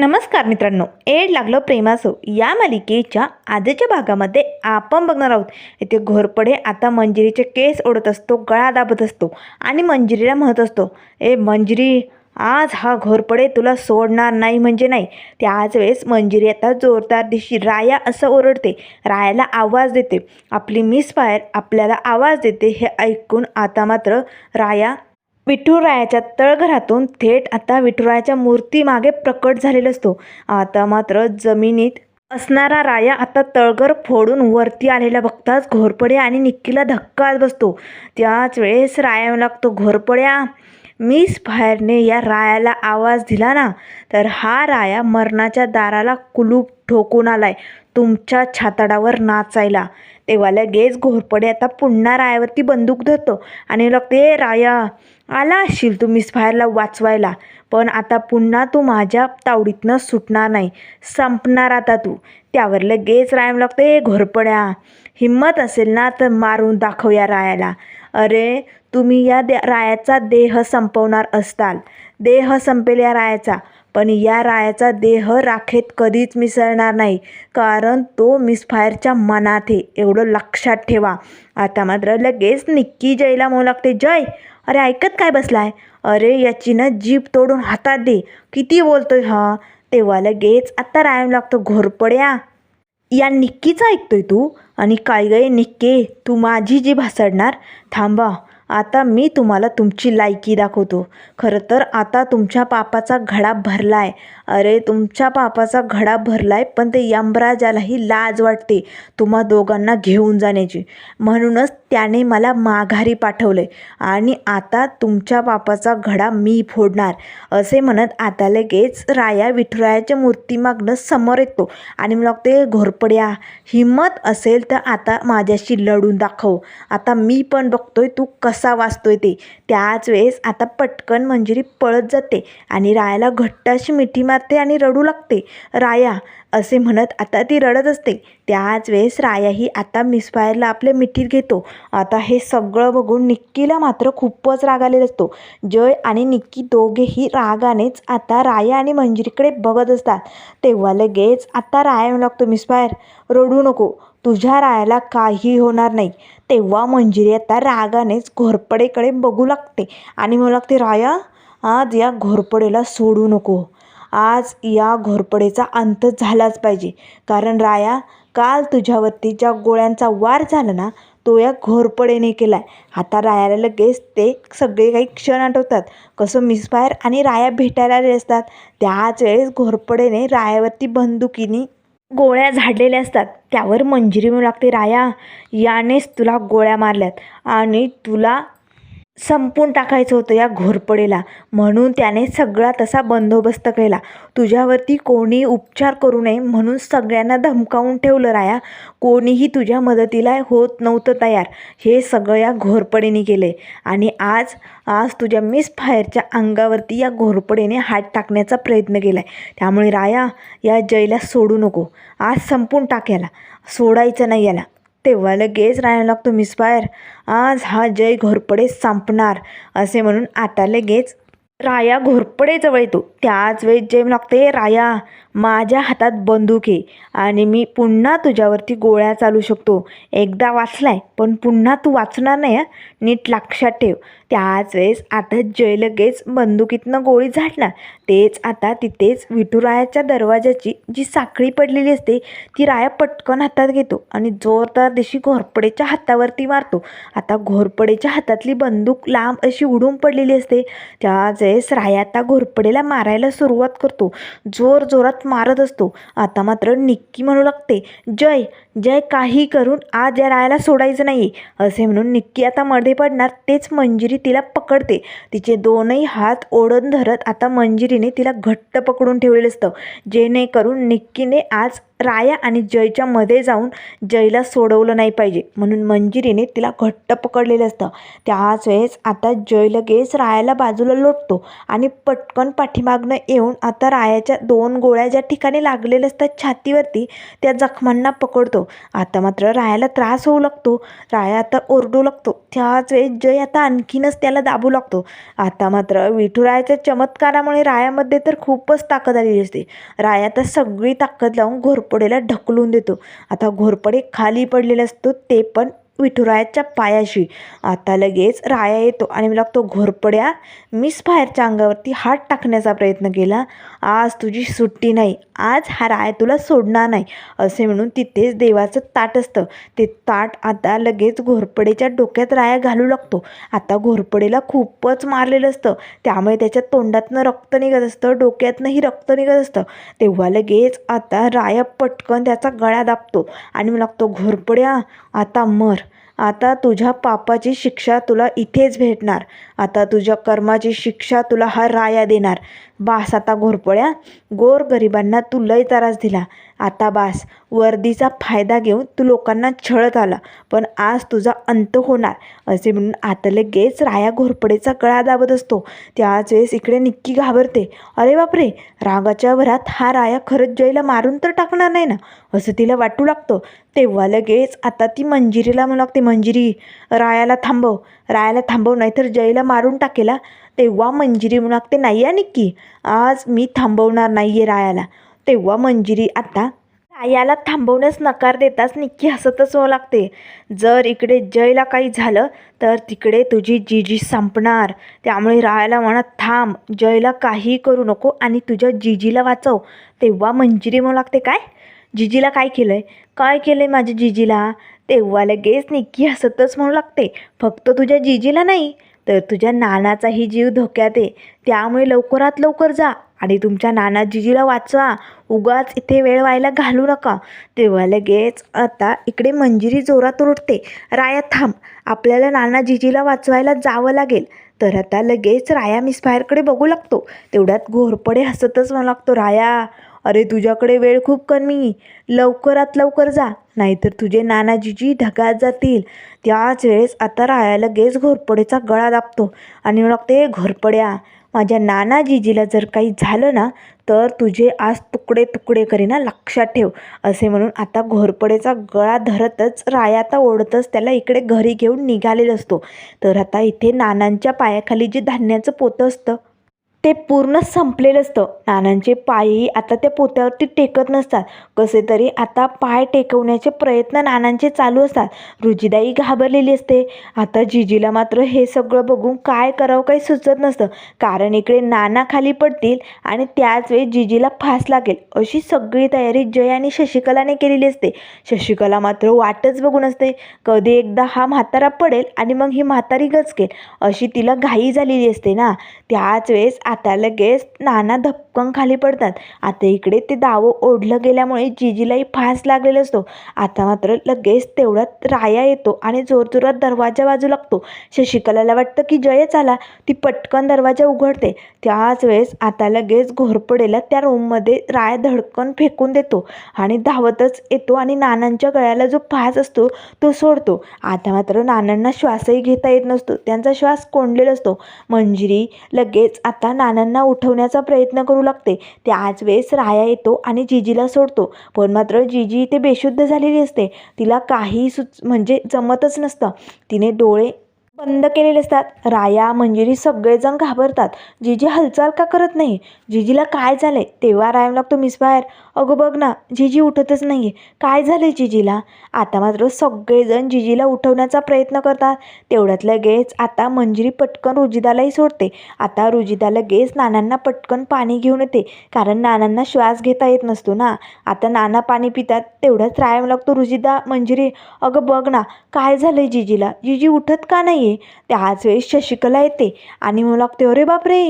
नमस्कार मित्रांनो एड लागलं प्रेमासो. या मालिकेच्या आजच्या भागामध्ये आपण बघणार आहोत इथे घोरपडे आता मंजिरीचे केस ओढत असतो गळा दाबत असतो आणि मंजिरीला म्हणत असतो ए मंजिरी आज हा घोरपडे तुला सोडणार नाही म्हणजे नाही. त्याच वेळेस मंजिरी आता जोरदार दिशी राया असं ओरडते रायाला आवाज देते. आपली मिस फायर आपल्याला आवाज देते हे ऐकून आता मात्र राया विठुरायाच्या तळघरातून थेट आता विठुरायाच्या मूर्तीमागे प्रकट झालेला असतो. आता मात्र जमिनीत असणारा राया आता तळघर फोडून वरती आलेला बघताच घोरपड्या आणि निक्कीला धक्काच बसतो. त्याच वेळेस राया लागतो घोरपड्या मिस फायरने या रायाला आवाज दिला ना तर हा राया मरणाच्या दाराला कुलूप ठोकून आलाय तुमच्या छाताडावर नाचायला. तेव्हा लगेच घोरपडे आता पुन्हा रायावरती बंदूक धरतो आणि लागते राया आला असशील तू मिस फायरला वाचवायला. पण आता पुन्हा तू माझ्या तावडीतनं सुटणार नाही. संपणार आता तू. त्यावर लगेच रायम लागते घोरपड्या. हिंमत असेल ना तर मारून दाखव या रायाला. अरे तुम्ही या दे रायाचा देह संपवणार असताल. देह संपेल या रायाचा. पण या रायाचा देह राखेत कधीच मिसळणार नाही. कारण तो मिसफायरच्या मनात आहे. एवढं लक्षात ठेवा. आता मात्र लगेच निक्की जयला म्हणू लागते जय अरे ऐकत काय बसलाय? अरे याची ना जीभ तोडून हातात दे. किती बोलतोय हा? तेव्हा लगेच आत्ता रायम लागतो घोरपड्या. या निक्कीचा ऐकतोय तू? आणि काय गय निक्के? तू माझी जीभ हसडणार? थांबा. आता मी तुम्हाला तुमची लायकी दाखवतो. खरं तर आता तुमच्या पापाचा घडा भरला आहे अरे तुमच्या पापाचा घडा भरला आहे पण ते यमराजालाही लाज वाटते तुम्हा दोघांना घेऊन जाण्याची. म्हणूनच त्याने मला माघारी पाठवले आणि आता तुमच्या पापाचा घडा मी फोडणार असे म्हणत आता लगेच राया विठुरायाच्या मूर्तीमागनं समोर येतो आणि मग ते घोरपड्या हिंमत असेल तर आता माझ्याशी लढून दाखव. आता मी पण बघतोय तू कस वाचतोय ते. त्याच वेळेस आता पटकन मंजिरी पळत जाते आणि रायाला घट्ट अशी मिठी मारते आणि रडू लागते. राया असे म्हणत आता ती रडत असते. त्याच वेळेस रायाही आता मिसफायरला आपल्या मिठीत घेतो. आता हे सगळं बघून निक्कीला मात्र खूपच राग आलेला असतो. जय आणि निक्की दोघेही रागानेच आता राया आणि मंजिरीकडे बघत असतात. तेव्हा लगेच आता राया म्हणू लागतो मिसफायर. रडू नको. तुझ्या रायाला काही होणार नाही. तेव्हा मंजिरी आता रागानेच घोरपडेकडे बघू लागते. आणि म्हणू लागते राया आज या घोरपडेला सोडू नको. आज या घोरपडेचा अंत झालाच पाहिजे. कारण राया काल तुझ्यावरती ज्या गोळ्यांचा वार झाला ना तो या घोरपडेने केला आहे आता रायाला लगेच ते सगळे काही क्षण आठवतात. कसं मिसफायर आणि राया भेटायला आले असतात. त्याच वेळेस घोरपडेने रायावरती बंदुकीने गोळ्या झाडलेल्या असतात. त्यावर मंजिरी म्हणू लागते. राया यानेच तुला गोळ्या मारल्यात. आणि तुला संपून टाकायचं होतं या घोरपडेला. म्हणून त्याने सगळा तसा बंदोबस्त केला. तुझ्यावरती कोणी उपचार करू नये म्हणून सगळ्यांना धमकावून ठेवलं राया. कोणीही तुझ्या मदतीला होत नव्हतं तयार. हे सगळं या घोरपडेने केले. आणि आज आज तुझ्या मिस फायरच्या अंगावरती या घोरपडेने हात टाकण्याचा प्रयत्न केला आहे त्यामुळे राया या जयला सोडू नको. आज संपून टाक याला. सोडायचं नाही याला. तेव्हा लगेच राहायला लागतो मिसफायर आज हा जय घोरपडे संपणार असे म्हणून आता लगेच राया घोरपडेजवळ येतो. त्याच वेळेस जेम लागते राया माझ्या हातात बंदूक आहे आणि मी पुन्हा तुझ्यावरती गोळ्या चालू शकतो. एकदा वाचलाय पण पुन्हा तू वाचणार नाही नीट लक्षात ठेव. त्याच वेळेस आता जय लगेच बंदुकीतनं गोळी झाडणार. तेच आता तिथेच विठुरायाच्या दरवाजाची जी साखळी पडलेली असते ती राया पटकन हातात घेतो आणि जोरदार दिशी घोरपडेच्या हातावरती मारतो. आता घोरपडेच्या हातातली बंदूक लांब अशी उडून पडलेली असते. त्याच वेळेस राया आता घोरपडेला मारायला सुरुवात करतो. जोर जोरात मारत असतो. आता मात्र निक्की म्हणू लागते जय जय काही करून आज या रायाला सोडायचं नाही असे म्हणून निक्की आता मध्ये पडणार तेच मंजिरी तिला पकडते. तिचे दोनही हात ओढून धरत आता मंजिरीने तिला घट्ट पकडून ठेवलेलं असतं. जेणेकरून निक्कीने आज राया आणि जयच्या मध्ये जाऊन जयला सोडवलं नाही पाहिजे. म्हणून मंजिरीने तिला घट्ट पकडलेलं असतं. त्याच वेळेस आता जय लगेच रायाला बाजूला लोटतो आणि पटकन पाठीमागनं येऊन आता रायाच्या दोन गोळ्या ज्या ठिकाणी लागलेल्या असतात छातीवरती त्या जखमांना पकडतो. असतो. आता मात्र रायाला त्रास होऊ लागतो. राया आता ओरडू लागतो. त्याच वेळेस जय आता आणखीनच त्याला दाबू लागतो. आता मात्र विठुरायाच्या चमत्कारामुळे रायामध्ये तर खूपच ताकद आलेली असते. राया तर सगळी ताकद लावून घोरपडेला ढकलून देतो. आता घोरपडे खाली पडलेला असतो ते पण विठुरायाच्या पायाशी. आता लगेच राया येतो आणि मला तो घोरपड्या मिस बाहेरच्या अंगावरती हात टाकण्याचा प्रयत्न केला. आज तुझी सुट्टी नाही. आज हा राया तुला सोडणार नाही असे म्हणून तिथेच देवाचं ताट असतं. ते ताट आता लगेच घोरपडेच्या डोक्यात राया घालू लागतो. आता घोरपडेला खूपच मारलेलं असतं. त्यामुळे त्याच्या तोंडातनं रक्त निघत असतं डोक्यातनंही रक्त निघत असतं. तेव्हा लगेच आता राया पटकन त्याचा गळा दाबतो आणि मला लागतो घोरपड्या आता मर. आता तुझ्या पापाची शिक्षा तुला इथेच भेटणार. आता तुझ्या कर्माची शिक्षा तुला हा राया देणार. बास आता घोरपड्या गोर गरिबांना तू लय त्रास दिला. आता बास वर्दीचा फायदा घेऊन तू लोकांना छळत आला पण आज तुझा अंत होणार असे म्हणून आता लगेच राया घोरपडेचा गळा दाबत असतो. त्याच वेळेस इकडे निक्की घाबरते. अरे बापरे रागाच्या भरात हा राया खरंच जयला मारून तर टाकणार नाही ना? असं तिला वाटू लागतं. तेव्हा लगेच आता ती मंजिरीला म्हणू लागते मंजिरी रायाला थांबव. रायाला थांबव नाहीतर जयला मारून टाकेला. तेव्हा मंजिरी म्हणू लागते नाही आहे निक्की आज मी थांबवणार नाही आहे रायाला. तेव्हा मंजिरी आता रायाला थांबवण्यास नकार देताच निक्की हसतच होऊ लागते. जर इकडे जयला काही झालं तर तिकडे तुझी जीजी संपणार. त्यामुळे रायाला म्हणत थांब जयला काही करू नको आणि तुझ्या जीजीला वाचव. तेव्हा मंजिरी म्हणू लागते काय? जिजीला काय केलं आहे काय केलं आहे माझ्या जिजीला? तेव्हा लगेच निक्की हसतच म्हणू लागते फक्त तुझ्या जिजीला नाही तर तुझ्या नानाचाही जीव धोक्यात आहे. त्यामुळे लवकरात लवकर जा आणि तुमच्या नाना जिजीला वाचवा. उगाच इथे वेळ व्हायला घालू नका. तेव्हा लगेच आता इकडे मंजिरी जोरात उठते राया थांब. आपल्याला नाना जिजीला वाचवायला जावं लागेल. तर आता लगेच राया मिसफायरकडे बघू लागतो. तेवढ्यात घोरपडे हसतच म्हणू लागतो. राया अरे तुझ्याकडे वेळ खूप कमी. लवकरात लवकर जा. नाहीतर तुझे नानाजीजी ढगात जातील. त्याच वेळेस आता राया लगेच घोरपडेचा गळा दाबतो आणि मग लागते घोरपड्या. माझ्या नानाजीजीला जर काही झालं ना तर तुझे आज तुकडे तुकडे करीना लक्षात ठेव. असे म्हणून आता घोरपडेचा गळा धरतच राया आता ओढतच त्याला इकडे घरी घेऊन निघालेलं असतो. तर आता इथे नानांच्या पायाखाली जे धान्याचं पोतं असतं ते पूर्ण संपलेलं असतं. नानांचे पायही आता त्या पोत्यावरती टेकत नसतात. कसे तरी आता पाय टेकवण्याचे प्रयत्न नानांचे चालू असतात. रुजिदाई घाबरलेली असते. आता जिजीला मात्र हे सगळं बघून काय करावं काही सुचत नसतं. कारण इकडे नाना खाली पडतील आणि त्याच वेळी जिजीला फास लागेल. अशी सगळी तयारी जय आणि शशिकलाने केलेली असते. शशिकला मात्र वाटच बघून असते. कधी एकदा हा म्हातारा पडेल आणि मग ही म्हातारी गचकेल. अशी तिला घाई झालेली असते ना. त्याच वेळेस आता लगेच नाना धपकन खाली पडतात. आता इकडे ते दावं ओढलं गेल्यामुळे जिजीलाही फास लागलेला असतो. आता मात्र लगेच तेवढ्यात राया येतो आणि जोरजोरात दरवाजा बाजू लागतो. शशिकलाला वाटतं की जयच आला. ती पटकन दरवाजा उघडते. त्याच वेळेस आता लगेच घोरपडेला त्या रूममध्ये राया धडकन फेकून देतो आणि धावतच येतो आणि नानांच्या गळ्याला जो फास असतो तो सोडतो. आता मात्र नानांना श्वासही घेता येत नसतो. त्यांचा श्वास कोंडलेला असतो. मंजिरी लगेच आता नानांना उठवण्याचा प्रयत्न करू लागते. त्याच वेळेस राया येतो आणि जिजीला सोडतो. पण मात्र जिजी इथे बेशुद्ध झालेली असते. तिला काही सुच म्हणजे जमतच नसतं. तिने डोळे बंद केलेले असतात. राया मंजिरी सगळेजण घाबरतात. जीजी हालचाल का करत नाही? जिजीला काय झालंय? तेव्हा राया लागतो मिस बाहेर. अगं बघ ना जिजी उठतच नाही आहे काय झालं जिजीला? आता मात्र सगळेजण जिजीला उठवण्याचा प्रयत्न करतात. तेवढ्यात लगेच आता मंजिरी पटकन रुजिदालाही सोडते. आता रुजिदा लगेच नानांना पटकन पाणी घेऊन येते. कारण नानांना श्वास घेता येत नसतो ना. आता नाना पाणी पितात तेवढ्याच रायम लागतो रुजिदा मंजिरी. अगं बघ ना काय झालंय जिजीला? जिजी उठत का नाही आहे त्याच वेळेस शशिकला येते आणि म्हणू लागते अरे बापरे!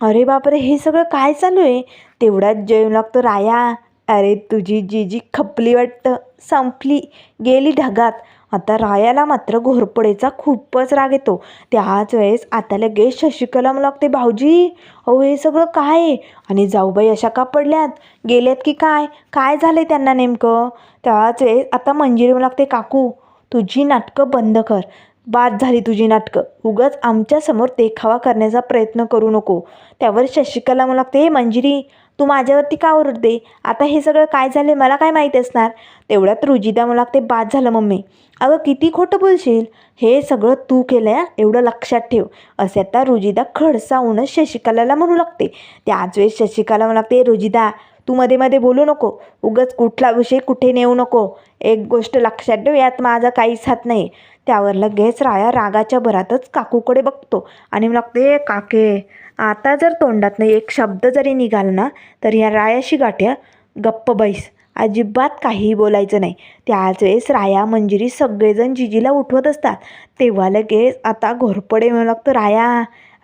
अरे बापरे! हे सगळं काय चालू आहे? तेवढ्यात जेवण लागतो राया. अरे तुझी जीजी खपली वाटतं. संपली. गेली ढगात. आता रायाला मात्र घोरपडेचा खूपच राग येतो. त्याच वेळेस आता लगेच शशिकला मला लागते भाऊजी. अहो हे सगळं काय? आहे आणि जाऊबाई अशा का पडल्यात? गेल्यात की काय? काय झालंय त्यांना नेमकं? त्याच वेळेस आता मंजिरी मला लागते काकू. तुझी नाटकं बंद कर. बाद झाली तुझी नाटकं. उगाच आमच्यासमोर देखावा करण्याचा प्रयत्न करू नको. त्यावर शशिकला मला लागते हे मंजिरी तू माझ्यावरती का ओरडते? आता हे सगळं काय झालं मला काय माहीत असणार? तेवढ्यात रुजिदा मला ते बाद झालं मम्मी. अगं किती खोटं बोलशील? हे सगळं तू केलं आहे एवढं लक्षात ठेव. असे आता रुजिदा खडसावूनच शशिकलाला म्हणू लागते. त्याच वेळेस शशिकला म्हणू लागते रुजिदा तू मध्ये मध्ये बोलू नको. उगाच कुठला विषय कुठे नेऊ नको. एक गोष्ट लक्षात ठेव यात माझा काहीच हात नाही. त्यावर लगेच राया रागाच्या भरातच काकूकडे बघतो आणि मग लागते काके आता जर तोंडातनं एक शब्द जरी निघाला ना तर या रायाशी गाठ्या गप्प बैस. अजिबात काहीही बोलायचं नाही. त्याच वेळेस राया मंजिरी सगळेजण जिजीला उठवत असतात. तेव्हा लगेच आता घोरपडे म्हणू लागतो राया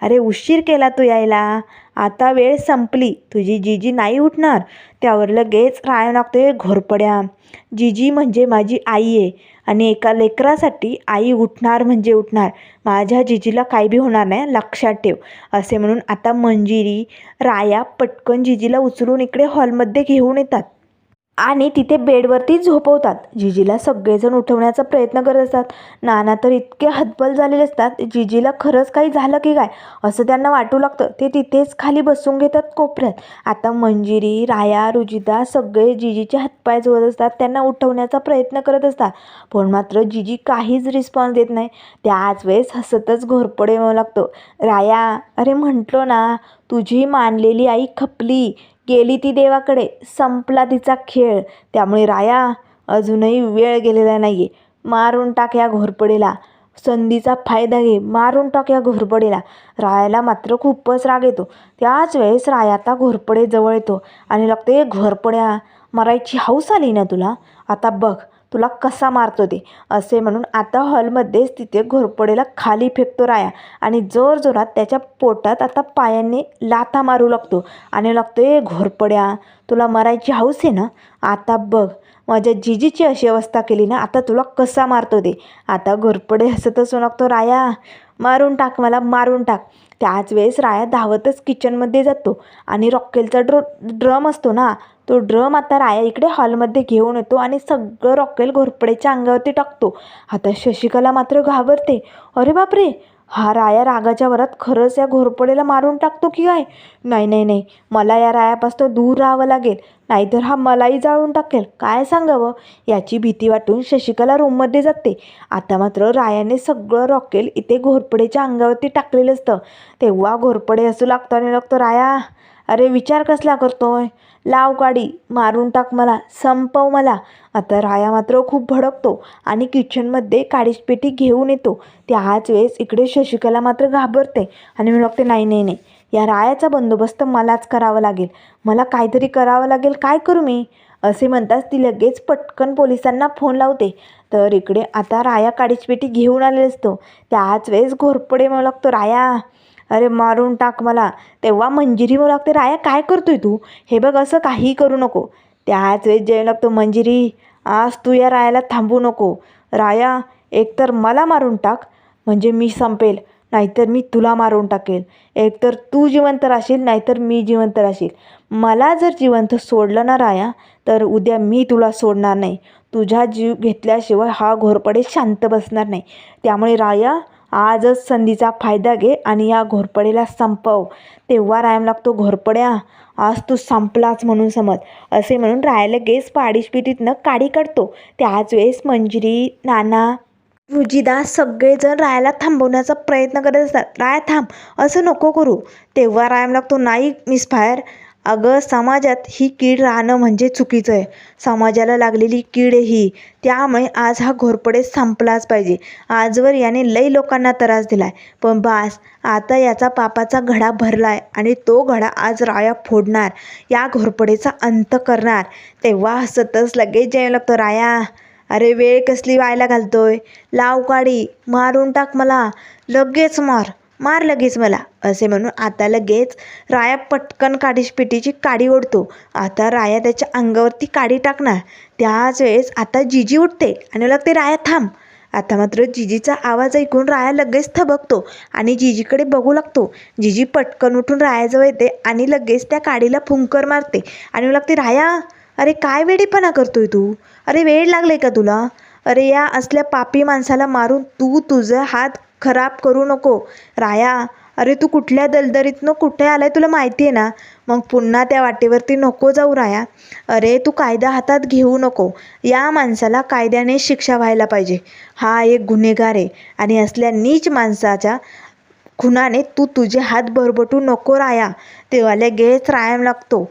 अरे उशीर केला तू यायला. आता वेळ संपली. तुझी जिजी नाही उठणार. त्यावर लगेच राया लागतोय घोरपड्या जिजी म्हणजे माझी आई आहे. आणि एका लेकरासाठी आई उठणार म्हणजे उठणार. माझ्या जिजीला काही बी होणार नाही लक्षात ठेव. असे म्हणून आता मंजिरी राया पटकन जिजीला उचलून इकडे हॉलमध्ये घेऊन येतात. आणि तिथे बेडवरती झोपवतात. जिजीला सगळेजण उठवण्याचा प्रयत्न करत असतात. नाना तर इतके हतबल झालेले असतात जिजीला खरंच काही झालं की काय? असं त्यांना वाटू लागतं. ते तिथेच खाली बसून घेतात कोपऱ्यात. आता मंजिरी राया रुजिदा सगळे जिजीचे हातपाय जोडत असतात. त्यांना उठवण्याचा प्रयत्न करत असतात. पण मात्र जिजी काहीच रिस्पॉन्स देत नाही. त्याच वेळेस हसतच घोरपडे येऊ लागतो. राया अरे म्हटलो ना तुझी मानलेली आई खपली. गेली ती देवाकडे. संपला तिचा खेळ. त्यामुळे राया अजूनही वेळ गेलेला नाही आहे मारून टाक या घोरपडीला. संधीचा फायदा घे. मारून टाक या घोरपडीला. रायाला मात्र खूपच राग येतो. त्याच वेळेस राया आता घोरपडे जवळ येतो. आणि लागते घोरपड्या मारायची हौस आली ना तुला? आता बघ तुला कसा मारतो ते? असे म्हणून आता हॉलमध्येच तिथे घोरपडेला खाली फेकतो राया. आणि जोरजोरात त्याच्या पोटात आता पायांनी लाथा मारू लागतो. आणि लागतो ए घोरपड्या तुला मरायची हौस आहे ना? आता बघ माझ्या जिजीची अशी अवस्था केली ना आता तुला कसा मारतो ते? आता घोरपडे हसतच लागतो राया मारून टाक मला मारून टाक. त्याच वेळेस राया धावतच किचनमध्ये जातो. आणि रॉकेलचा ड्रो ड्रम असतो ना तो ड्रम आता राया इकडे हॉलमध्ये घेऊन येतो आणि सगळं रॉकेल घोरपडेच्या अंगावरती टाकतो. आता शशिकला मात्र घाबरते. अरे बापरे! हा राया रागाच्या वरात खरंच या घोरपडेला मारून टाकतो की काय? नाही नाही नाही. मला या रायापासून दूर राहावं लागेल. नाहीतर हा मलाही जाळून टाकेल. काय सांगावं? याची भीती वाटून शशिकला रूममध्ये जाते. आता मात्र रायाने सगळं रॉकेल इथे घोरपडेच्या अंगावरती टाकलेलं असतं. तेव्हा घोरपडे असू लागतो आणि लागतो राया अरे विचार कसला करतोय? लाव गाडी मारून टाक मला संपव मला. आता राया मात्र खूप भडकतो आणि किचनमध्ये काळीच पेटी घेऊन येतो. त्याच वेळेस इकडे शशिकला मात्र घाबरते आणि मी बघते नाही नाही नाही. या रायाचा बंदोबस्त मलाच करावा लागेल. मला काहीतरी करावं लागेल काय करू मी? असे म्हणताच ती लगेच पटकन पोलिसांना फोन लावते. तर इकडे आता राया काडीच पेटी घेऊन आलेला असतो. त्याच वेळेस घोरपडे म्हणू लागतो राया अरे मारून टाक मला. तेव्हा मंजिरी म्हणू लागते राया काय करतोय तू? हे बघ असं काहीही करू नको. त्याच वेळेस जय लागतो मंजिरी आज तू या रायाला थांबू नको. राया एकतर मला मारून टाक म्हणजे मी संपेल. नाहीतर मी तुला मारून टाकेल. एकतर तू जिवंत राहशील नाहीतर मी जिवंत राहशील. मला जर जिवंत सोडलं ना राया तर उद्या मी तुला सोडणार नाही. तुझा जीव घेतल्याशिवाय हा घोरपडे शांत बसणार नाही. त्यामुळे राया आजच संधीचा फायदा घे आणि या घोरपडेला संपव. तेव्हा रायम लागतो घोरपड्या आज तू संपलाच म्हणून समज. असे म्हणून रायाला गेस पाडीशपिटीतनं काडी काढतो. त्याच वेळेस मंजिरी नाना रुजिदा सगळेजण रायाला थांबवण्याचा प्रयत्न करत असतात. राय थांब असं नको करू. तेव्हा रायम लागतो नाही मिस फायर अगं समाजात ही कीड राहणं म्हणजे चुकीचं आहे समाजाला लागलेली कीड आहे ही त्यामुळे आज हा घोरपडे संपलाच पाहिजे. आजवर याने लई लोकांना त्रास दिला आहे पण बास आता याचा पापाचा घडा भरला आहे आणि तो घडा आज राया फोडणार या घोरपडेचा अंत करणार. तेव्हा हसतच लगेच जायला लागतो राया अरे वेळ कसली व्हायला घालतोय? लाव काडी मारून टाक मला. लगेच मार. मार लगेच मला असे म्हणून आता लगेच राया पटकन काडीश पिटीची काडी ओढतो. आता राया त्याच्या अंगावरती काडी टाकणार. त्याच वेळेस आता जिजी उठते आणि लागते राया थांब. आता मात्र जिजीचा आवाज ऐकून राया लगेच थबकतो आणि जिजीकडे बघू लागतो. जिजी पटकन उठून रायाजवळ येते आणि लगेच त्या काडीला फुंकर मारते आणि लागते राया अरे काय वेडेपणा करतोय तू? अरे वेळ लागले का तुला? अरे या असल्या पापी माणसाला मारून तू तुझं हात खराब करू नको. राया अरे तू कुठल्या दलदरीतनं कुठे आलाय तुला माहिती आहे ना? मग पुन्हा त्या वाटेवरती नको जाऊ राया. अरे तू कायदा हातात घेऊ नको. या माणसाला कायद्याने शिक्षा व्हायला पाहिजे. हा एक गुन्हेगार आहे आणि असल्या नीच माणसाच्या खुनाने तू तुझे हात भरबटू नको राया. तेवाल्या गेच रायाम लागतो.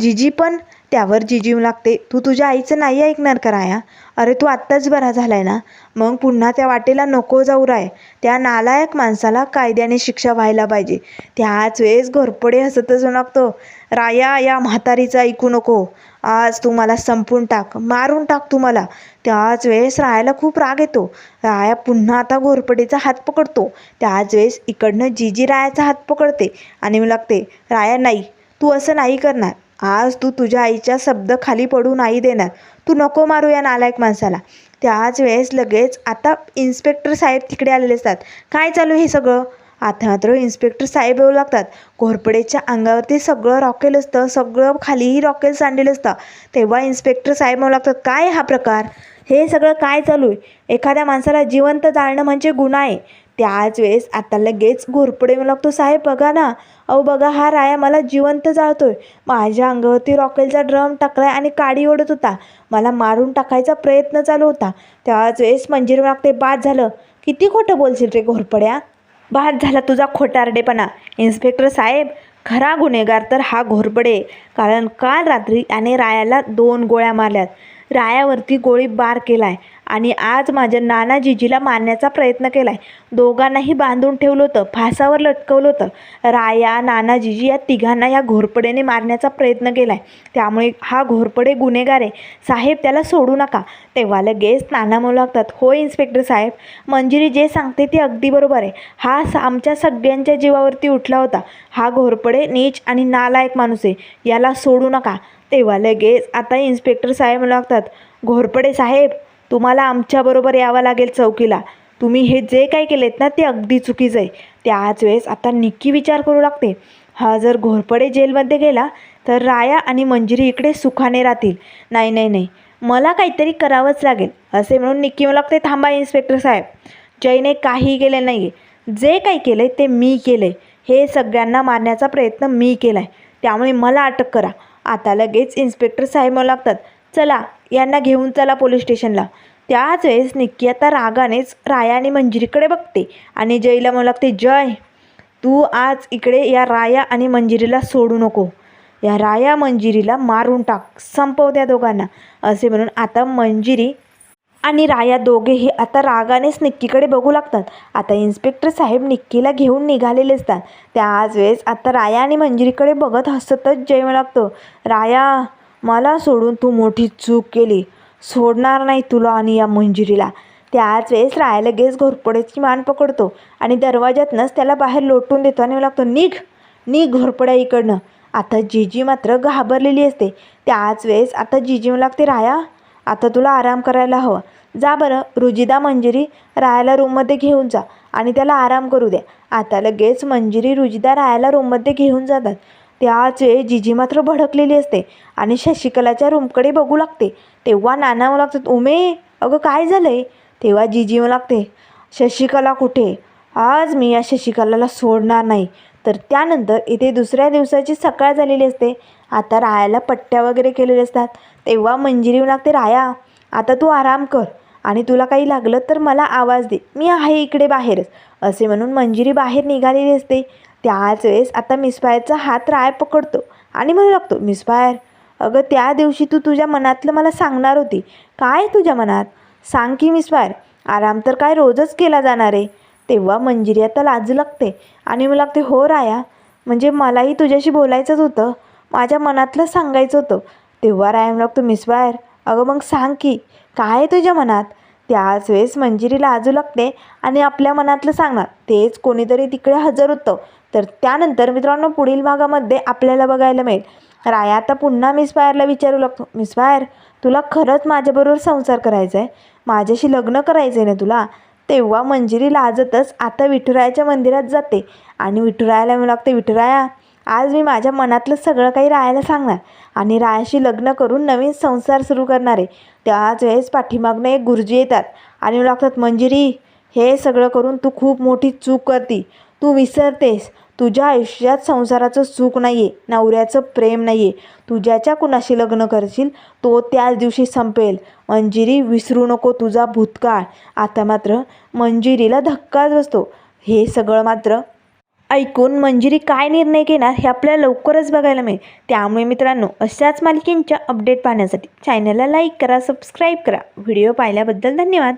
जिजी पण त्यावर जिजीव लागते तू तुझ्या आईचं नाही ऐकणार का राया? अरे तू आत्ताच बरा झालाय ना? मग पुन्हा त्या वाटेला नको जाऊ राय. त्या नालायक माणसाला कायद्याने शिक्षा व्हायला पाहिजे. त्याच वेळेस घोरपडे हसतच लागतो राया या म्हातारीचं ऐकू नको. आज तू मला संपून टाक मारून टाक तू मला. त्याच वेळेस रायाला खूप राग येतो. राया पुन्हा आता घोरपडीचा हात पकडतो. त्याच वेळेस इकडनं जिजी रायाचा हात पकडते आणि मी लागते राया नाही तू असं नाही करणार. आज तू तुझ्या आईच्या शब्द खाली पडू नाही देणार. तू नको मारू या नालायक माणसाला. त्याच वेळेस लगेच आता इन्स्पेक्टर साहेब तिकडे आलेले असतात. काय चालू आहे हे सगळं? आता मात्र इन्स्पेक्टर साहेब येऊ लागतात. घोरपडेच्या अंगावरती सगळं रॉकेल असतं. सगळं खालीही रॉकेल सांडलेलं असतं. तेव्हा इन्स्पेक्टर साहेब म्हणू लागतात. काय हा प्रकार? हे सगळं काय चालू आहे? एखाद्या माणसाला जिवंत जाळणं म्हणजे गुन्हा आहे. त्याच वेळेस आता लगेच घोरपडे म्हणू लागतो साहेब बघा ना. अहो बघा हा राया मला जिवंत जाळतोय. माझ्या अंगावरती रॉकेलचा ड्रम टाकलाय आणि काडी ओढत होता. मला मारून टाकायचा प्रयत्न चालू होता. त्याच वेळेस मंजिरी लागते बाद झालं. किती खोटं बोलशील रे घोरपड्या? बाद झाला तुझा खोटारडेपणा. इन्स्पेक्टर साहेब खरा गुन्हेगार तर हा घोरपडे. कारण काल रात्री याने रायाला दोन गोळ्या मारल्यात. रायावरती गोळी बार केलाय. आणि आज माझ्या नाना जिजीला मारण्याचा प्रयत्न केला आहे दोघांनाही बांधून ठेवलं होतं फासावर लटकवलं होतं. राया नाना जिजी या तिघांना या घोरपडेने मारण्याचा प्रयत्न केला आहे त्यामुळे हा घोरपडे गुन्हेगार आहे. साहेब त्याला सोडू नका. तेव्हा लगेच नाना म्हणू लागतात हो इन्स्पेक्टर साहेब. मंजिरी जे सांगते ते अगदी बरोबर आहे. हा स- आमच्या सगळ्यांच्या जीवावरती उठला होता. हा घोरपडे नीच आणि नालायक माणूस आहे. याला सोडू नका. तेव्हा लगेच आता इन्स्पेक्टर साहेब म्हणू लागतात घोरपडे साहेब तुम्हाला आमच्याबरोबर यावं लागेल चौकीला. तुम्ही हे जे काही केलेत ना ते अगदी चुकीचं आहे. त्याच वेळेस आता निक्की विचार करू लागते. हा जर घोरपडे जेलमध्ये गेला तर राया आणि मंजिरी इकडे सुखाने राहतील. नाही नाही नाही. मला काहीतरी करावंच लागेल असे म्हणून निक्की मला लागते थांबा इन्स्पेक्टर साहेब. जयने काही केले नाही आहे जे काही केलं ते मी केलं. आहे हे सगळ्यांना मारण्याचा प्रयत्न मी केला आहे त्यामुळे मला अटक करा. आता लगेच इन्स्पेक्टर साहेब मला लागतात चला यांना घेऊन चला पोलीस स्टेशनला. त्याच वेळेस निक्की आता रागानेच राया आणि मंजिरीकडे बघते आणि जयला म्हणू लागते जय तू आज इकडे या राया आणि मंजिरीला सोडू नको. या राया मंजिरीला मारून टाक संपव त्या दोघांना असे म्हणून आता मंजिरी आणि राया दोघेही आता रागानेच निक्कीकडे बघू लागतात. आता इन्स्पेक्टर साहेब निक्कीला घेऊन निघालेले असतात. त्याच वेळेस आता राया आणि मंजिरीकडे बघत हसतच जय लागतो राया मला सोडून तू मोठी चूक केली. सोडणार नाही तुला आणि या मंजिरीला. त्याच वेळेस राय लगेच घोरपड्याची मान पकडतो आणि दरवाज्यातनंच त्याला बाहेर लोटून देतो आणि लागतो निघ निघ घोरपड्या इकडनं. आता जीजी मात्र घाबरलेली असते. त्याच वेळेस आता जीजी लागते राया आता तुला आराम करायला हवा. जा बरं रुजिदा मंजिरी रायाला रूममध्ये घेऊन जा आणि त्याला आराम करू द्या. आता लगेच मंजिरी रुजिदा रायाला रूममध्ये घेऊन जातात. त्याचे जिजी मात्र भडकलेली असते आणि शशिकलाच्या रूमकडे बघू लागते. तेव्हा नाना लागतात उमे अगं काय झालं आहे तेव्हा जिजी लागते शशिकला कुठे? आज मी या शशिकलाला सोडणार नाही. तर त्यानंतर इथे दुसऱ्या दिवसाची सकाळ झालेली असते. आता रायाला पट्ट्या वगैरे केलेले असतात. तेव्हा मंजिरी लागते राया आता तू आराम कर आणि तुला काही लागलं तर मला आवाज दे. मी आहे इकडे बाहेरच. असे म्हणून मंजिरी बाहेर निघालेली असते. त्याच वेळेस आता मिसफायरचा हात राय पकडतो आणि म्हणू लागतो मिसफायर अगं त्या दिवशी तू तुझ्या मनातलं मला सांगणार होती. काय तुझ्या मनात? सांग की मिसफायर आराम तर काय रोजच केला जाणार आहे. तेव्हा मंजिरी आता लाजू लागते आणि मला लागते हो राया म्हणजे मलाही तुझ्याशी बोलायचंच होतं माझ्या मनातलं सांगायचं होतं. तेव्हा राया म्हणू लागतो मिसफायर अगं मग सांग की काय आहे तुझ्या मनात? त्याच वेळेस मंजिरी लाजू लागते आणि आपल्या मनातलं सांगणार. तेच कोणीतरी तिकडे हजर होतं तर त्यानंतर मित्रांनो पुढील भागामध्ये आपल्याला बघायला मिळेल. राया आता पुन्हा मिस फायरला विचारू लागतो. मिस फायर तुला खरंच माझ्याबरोबर संसार करायचा आहे माझ्याशी लग्न करायचं आहे ना तुला? तेव्हा मंजिरी लाजतच आता विठुरायाच्या मंदिरात जाते. आणि विठुरायाला म्हणू लागते विठुराया आज मी माझ्या मनातलं सगळं काही रायाला सांगणार. आणि रायाशी लग्न करून नवीन संसार सुरू करणार आहे. त्याच वेळेस पाठीमागनं एक गुरुजी येतात. आणि लागतात मंजिरी हे सगळं करून तू खूप मोठी चूक करती. तू विसरतेस. तुझ्या आयुष्यात संसाराचं सुख नाही आहे नवऱ्याचं प्रेम नाही आहे तुझ्याच्या कुणाशी लग्न करशील तो त्याच दिवशी संपेल. मंजिरी विसरू नको तुझा भूतकाळ. आता मात्र मंजिरीला धक्काच बसतो. हे सगळं मात्र ऐकून मंजिरी काय निर्णय घेणार हे आपल्याला लवकरच बघायला मिळेल. त्यामुळे मित्रांनो अशाच मालिकेंच्या अपडेट पाहण्यासाठी चॅनलला लाईक करा सबस्क्राईब करा. व्हिडिओ पाहिल्याबद्दल धन्यवाद.